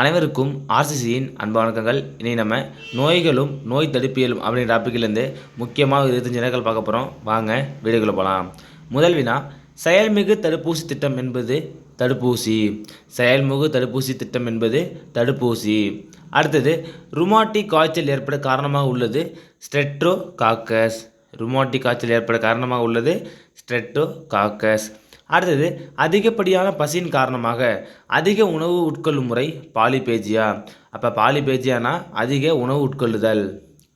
அனைவருக்கும் ஆர்சிசியின் அன்பு வணக்கங்கள். இனி நம்ம நோய்களும் நோய் தடுப்பியலும் அப்படின்ற டாப்பிக்லேருந்து முக்கியமாக இருபத்தஞ்சு நேரங்கள் பார்க்க போகிறோம் வாங்க வீடுகளை போகலாம் முதல் வினா செயல்மிகு தடுப்பூசி திட்டம் என்பது தடுப்பூசி. செயல்மிகு தடுப்பூசி திட்டம் என்பது தடுப்பூசி. அடுத்தது ருமாட்டிக் காய்ச்சல் ஏற்பட காரணமாக உள்ளது ஸ்ட்ரெட்ரோ காக்கஸ் ருமாட்டிக் காய்ச்சல் ஏற்பட காரணமாக உள்ளது ஸ்ட்ரெட்ரோ காக்கஸ் அடுத்தது அதிகப்படியான பசியின் காரணமாக அதிக உணவு உட்கொள்ளும் முறை பாலிபேஜியா. அப்போ பாலிபேஜியானா அதிக உணவு உட்கொள்ளுதல்.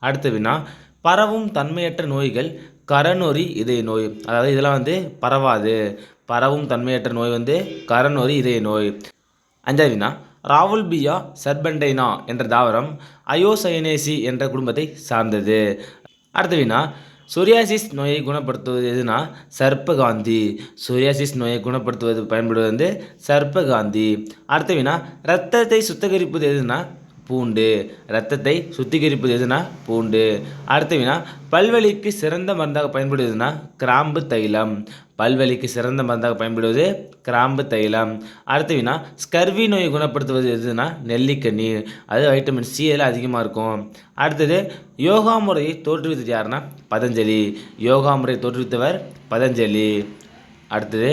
அடுத்த வினா பரவும் தன்மையற்ற நோய்கள் கரநொறி இதய நோய். அதாவது இதெல்லாம் வந்து பரவாது. பரவும் தன்மையற்ற நோய் வந்து கரநொறி இதய நோய். அஞ்சாவது வினா ராவுல்பியா சர்பண்டைனா என்ற தாவரம் அயோசயனேசி என்ற குடும்பத்தை சார்ந்தது. அடுத்த வினா சூரியாசிஸ் நோயை குணப்படுத்துவது எதுனா சர்ப்பகாந்தி. சூரியாசிஸ் நோயை குணப்படுத்துவது பயன்படுவது வந்து சர்ப்பகாந்தி. அடுத்த வினா ரத்தத்தை சுத்திகரிப்பது எதுனா பூண்டு ரத்தத்தை சுத்திகரிப்பது எதுனா பூண்டு. அடுத்த வினா பல்வலிக்கு சிறந்த மருந்தாக பயன்படுவதுனா கிராம்பு தைலம். பல்வலிக்கு சிறந்த மருந்தாக பயன்படுவது கிராம்பு தைலம். அடுத்த வினா ஸ்கர்வி நோயை குணப்படுத்துவது எதுனா நெல்லிக்கனி அது வைட்டமின் சி எல்லாம் அதிகமாக இருக்கும். அடுத்தது யோகா முறையை தோற்றுவித்தது யாருன்னா பதஞ்சலி. யோகா முறையை தோற்றுவித்தவர் பதஞ்சலி. அடுத்தது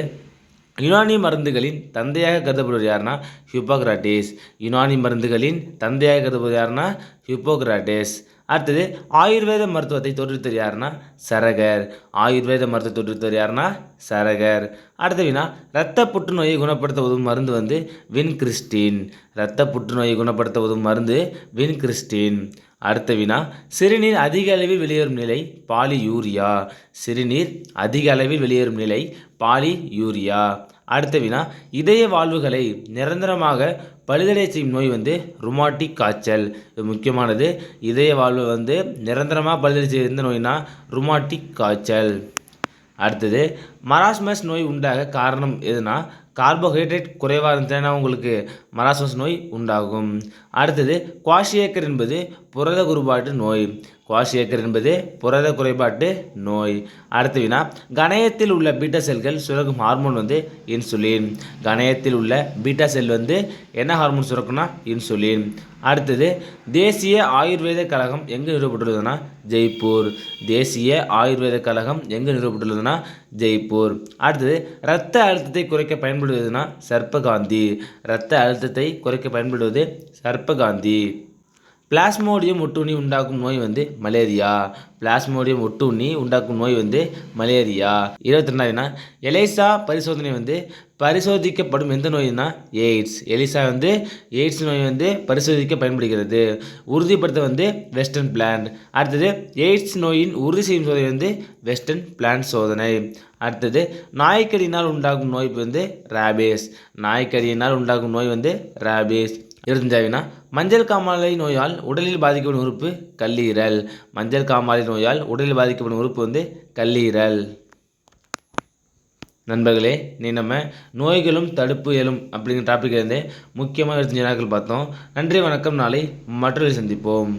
யுனானி மருந்துகளின் தந்தையாக கருதப்படுவது யாருன்னா ஹிப்போக்ராட்டிஸ். யுனானி மருந்துகளின் தந்தையாக கருதப்படுவது யாருன்னா ஹிப்போக்ராட்டிஸ். அடுத்தது ஆயுர்வேத மருத்துவத்தை தோற்றுவித்தவர் யாருன்னா சரகர். ஆயுர்வேத மருத்துவத்தை தோற்றுவித்தவர் யாருன்னா சரகர். அடுத்தவினா இரத்த புற்றுநோயை குணப்படுத்த உதவும் மருந்து வந்து வின்கிறிஸ்டின் இரத்த புற்றுநோயை குணப்படுத்த உதவும் மருந்து வின்கிறிஸ்டின் அடுத்த வினா சிறுநீர் அதிக அளவில் வெளியேறும் நிலை பாலி யூரியா சிறுநீர் அதிக அளவில் வெளியேறும் நிலை பாலி யூரியா அடுத்த வினா இதய வாழ்வுகளை நிரந்தரமாக பழுதடை செய்யும் நோய் வந்து ருமாட்டிக் காய்ச்சல். இது முக்கியமானது. இதய வாழ்வு வந்து நிரந்தரமாக பழுதடை செய்ய நோய்னா ருமாட்டிக் காய்ச்சல். அடுத்தது மராஸ்மஸ் நோய் உண்டாக காரணம் எதுனா கார்போஹைட்ரேட் குறைவாக இருந்துச்சுன்னா உங்களுக்கு மராஸ்மஸ் நோய் உண்டாகும். அடுத்தது குவாஷியேக்கர் என்பது புரத குருபாட்டு நோய். குவாஷியக்கர் என்பது புரத குறைபாட்டு நோய். அடுத்து வினா கணையத்தில் உள்ள பீட்டா செல்கள் சுரக்கும் ஹார்மோன் வந்து இன்சுலின். கணையத்தில் உள்ள பீட்டா செல் வந்து என்ன ஹார்மோன் சுரக்குன்னா இன்சுலின். அடுத்தது தேசிய ஆயுர்வேத கழகம் எங்கே நிறுவப்பட்டுள்ளதுன்னா ஜெய்ப்பூர். தேசிய ஆயுர்வேத கழகம் எங்கே நிறுவப்பட்டுள்ளதுன்னா ஜெய்ப்பூர். அடுத்தது இரத்த அழுத்தத்தை குறைக்க பயன்படுவதுன்னா சர்ப்பகாந்தி இரத்த அழுத்தத்தை குறைக்க பயன்படுவது சர்ப்பகாந்தி பிளாஸ்மோடியம் ஒட்டுண்ணி உண்டாக்கும் நோய் வந்து மலேரியா பிளாஸ்மோடியம் ஒட்டுண்ணி உண்டாக்கும் நோய் வந்து மலேரியா இருபத்தி ரெண்டாவதுனா எலைசா பரிசோதனை வந்து பரிசோதிக்கப்படும் எந்த நோய்னா எய்ட்ஸ் எலிசா வந்து எய்ட்ஸ் நோய் வந்து பரிசோதிக்க பயன்படுகிறது. உறுதிப்படுத்த வந்து வெஸ்டர்ன் பிளான் அடுத்தது எய்ட்ஸ் நோயின் உறுதி செய்யும் சோதனை வந்து வெஸ்டர்ன் பிளான் சோதனை. அடுத்தது நாய்க்கடியினால் உண்டாகும் நோய் வந்து ரேபேஸ் நாய்க்கடியினால் உண்டாகும் நோய் வந்து ரேபேஸ் இருபத்தஞ்சாவினா மஞ்சள் காமாலை நோயால் உடலில் பாதிக்கப்படும் உறுப்பு கல்லீரல். மஞ்சள் காமாலை நோயால் உடலில் பாதிக்கப்படும் உறுப்பு வந்து கல்லீரல். நண்பர்களே நீ நம்ம நோய்களும் தடுப்பு எழும் அப்படிங்கிற டாபிக் முக்கியமாக எடுத்து நாட்கள் பார்த்தோம். நன்றி வணக்கம். நாளை மற்றொரு சந்திப்போம்.